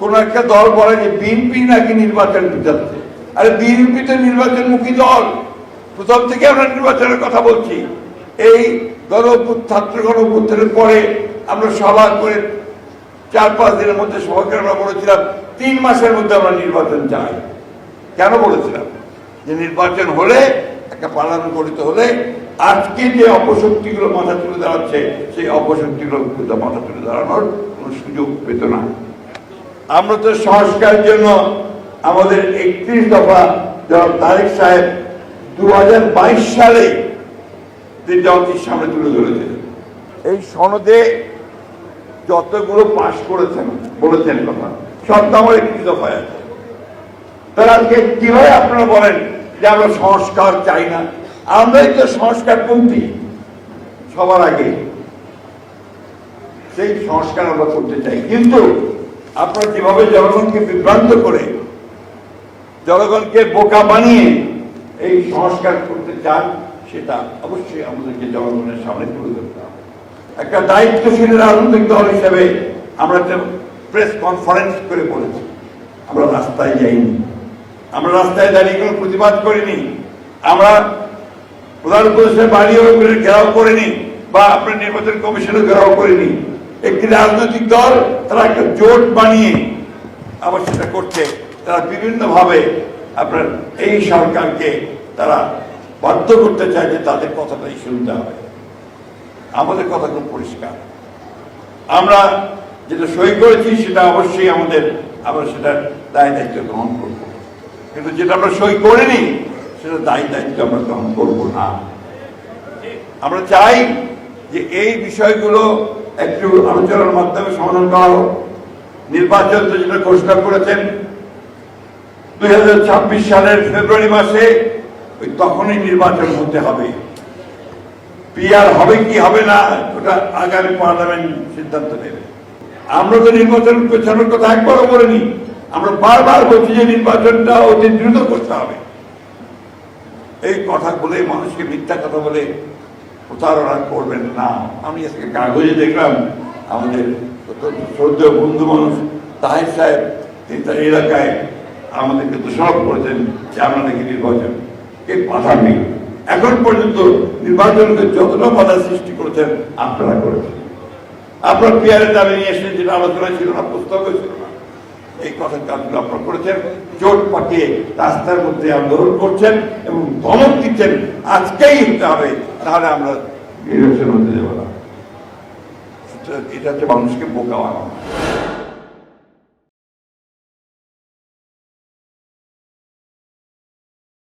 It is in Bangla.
কোন একটা দল বলে যে বিএনপি নাকি নির্বাচন যাচ্ছে আরে বিএনপি তো নির্বাচনমুখী দল। প্রথম থেকে আমরা নির্বাচনের কথা বলছি। এই গণ ছাত্র গণ পরে আমরা সভা করে চার পাঁচ দিনের মধ্যে সভাকে আমরা বলেছিলাম, তিন মাসের মধ্যে আমরা নির্বাচন চাই। কেন বলেছিলাম? যে নির্বাচন হলে, একটা পালন করিতে হলে, আজকে যে অপশক্তিগুলো মাথা তুলে দাঁড়াচ্ছে, সেই অপশক্তিগুলো মাথা তুলে দাঁড়ানোর কোনো সুযোগ পেত না। আমরা তো সংস্কারের জন্য আমাদের একত্রিশ দফা জনাব তারেক সাহেব দুই হাজার বাইশ সালে তিনি জাতির সামনে তুলে ধরেছিলেন এই সনদে যতগুলো পাশ করেছেন, বলেছেন কথা, সব তো আমার একটি দফায় আছে। তাহলে আজকে কীভাবে আপনারা বলেন যে আমরা সংস্কার চাই না? আমরাই তো সংস্কার পন্থী সবার আগে সেই সংস্কার আমরা করতে চাই। কিন্তু আপনারা যেভাবে জনগণকে বিভ্রান্ত করে জনগণকে বোকা বানিয়ে এই সংস্কার করতে চান, সেটা অবশ্যই আমাদেরকে জনগণের সামনে তুলে ধরতে হবে। একটা দায়িত্বশীল রাজনৈতিক দল হিসেবে আমরা একটা প্রেস কনফারেন্স করে বলেছি, আমরা রাস্তায় যাইনি। আমরা রাস্তায় দাঁড়িয়ে কোনো প্রতিবাদ করিনি। আমরা প্রধান উপদেশের বাড়িও ঘেরাও করিনি বা আপনার নির্বাচন কমিশনও ঘেরাও করিনি। একটি রাজনৈতিক দল, তারা একটা জোট বানিয়ে আবার সেটা করছে। তারা বিভিন্নভাবে আপনার এই সরকারকে তারা বাধ্য করতে চায় যে তাদের কথাটাই শুনতে হবে। আমাদের কথা খুব পরিষ্কার। আমরা যেটা সই করেছি, সেটা অবশ্যই আমাদের আমরা সেটা দায় দায়িত্ব গ্রহণ করব। কিন্তু যেটা আমরা সই করিনি সেটা দায় দায়িত্ব আমরা গ্রহণ করব না। আমরা চাই যে এই বিষয়গুলো একটু আলোচনার মাধ্যমে সমাধান করা হোক। নির্বাচন তো যেটা ঘোষণা করেছেন, দুই ছাব্বিশ সালের ফেব্রুয়ারি মাসে ওই তখনই নির্বাচন হতে হবে। পিআর হবে কি হবে না, ওটা আগামী পার্লামেন্ট সিদ্ধান্ত নেবে। আমরা তো নির্বাচন পেছানোর কথা একবারও বলিনি, আমরা বারবার বলছি যে নির্বাচনটা অতি দ্রুত করতে হবে। এই কথা বলে মানুষকে মিথ্যা কথা বলে প্রতারণা করবেন না। আমি আজকে কাগজে দেখলাম, আমাদের শ্রদ্ধেয় বন্ধু মানুষ তাহের সাহেব, তিনি তার এলাকায় আমাদেরকে দোষারোপ করেছেন যে আমরা নাকি নির্বাচন। এই বাধা নেই। এখন পর্যন্ত নির্বাচনকে যতটা বাধা সৃষ্টি করেছেন, আপনারা করেছেন। আপনার পিয়ারের দাবি নিয়ে এসে যেটা আলোচনা ছিল না পুস্তকও ছিল না এই কথা কাজগুলো আপনারা করেছেন জোট পাঠিয়ে রাস্তার মধ্যে আন্দোলন করছেন এবং ধমক দিচ্ছেন আজকেই হতে হবে তাহলে আমরা নির্বাচন হতে যাব না এটা হচ্ছে মানুষকে বোকা বানানো।